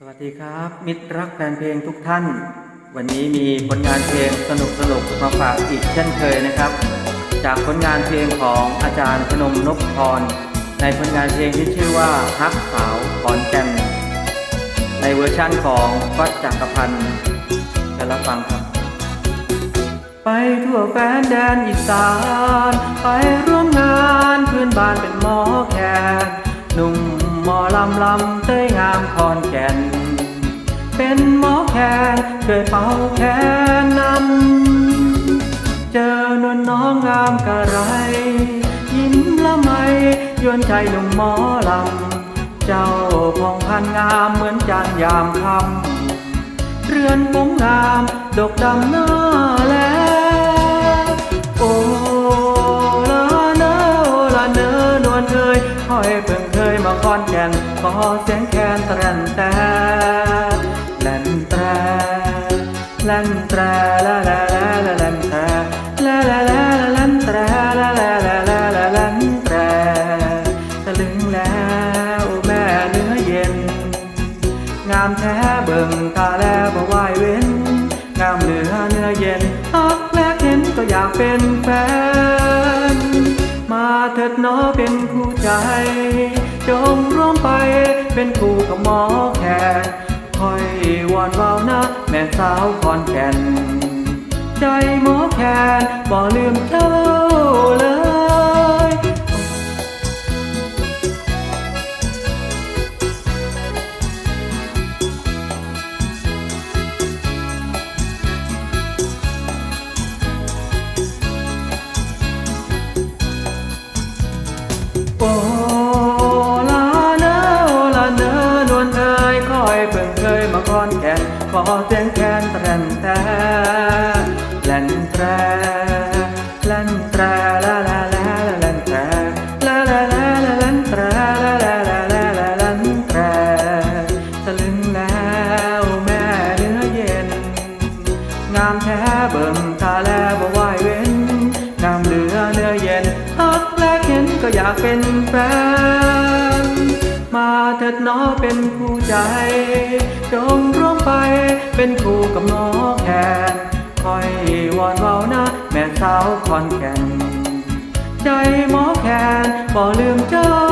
สวัสดีครับ มิตรรักแฟนเพลงทุกท่าน วันนี้มีผลงานเพลงสนุกสนุกมาฝากอีกเช่นเคยนะครับ จากผลงานเพลงของอาจารย์พนมนพพร ในผลงานเพลงที่ชื่อว่าฮักสาวขอนแก่นในเวอร์ชั่นของวัดจักรพันธ์จะรับฟังครับ ไปทั่วแฟนแดนอีสาน ไปร่วมงานพื้นบ้านเป็นหมอแคน ลำลำเต้ยงามคอนแก่น เป็นหมอแคนเคยเป่าแคนนำ เจอนวลน้องงามกะไร ยิ้มละไมยวนใจหนุ่มหมอลำ เจ้าพองพันงามเหมือนจันยามคำ เรือนผมงาม ดกดำหน้าแลโอ้ละเนอโอละเนอนวลเอ่ยห้อยเพิ่งเคยมาคอนแก่น เสียงแคนตรนต่แล่นตรแล่นตราละละละละแล่นตราละละละละแล่นตรละละละละละแล่นตราตะลึงแล้วแม่เนื้อเย็น งามแท้เบิ่งตาแล้วบ่ไหวเว้น งามเหลือเนื้อเย็นฮักแลกเห็นก็อยากเป็นแฟน มาเถิดน้อเป็นคู่ใจจงร่วมไป เป็นคู่กับหมอแคนคอยวอนวาวนะแม่สาวคอนแก่น ใจหมอแคนบ่ลืมเจ้ นแก่ขอเสียงแคนแตรนแต่แลนแตรแลนแตรลาลาลาลาแลนแตรลาลาลาลาแลนแตรลาลาลาลาลาแลนแตรตะลึงแล้วแม่เนื้อเย็น งามแท้เบิ่งตาแล้วบ่ไหวเว้นงามเหลือเนื้อเย็นฮักและเห็นก็อยากเป็นแฟนมาเถิดน้อเป็นคู่ใจ จงร่วมไปเป็นคู่กับน้อแคนคอยวอนเบานะ แม่สาวคอนแก่น ใจหมอแคนบ่ลืมเจ้า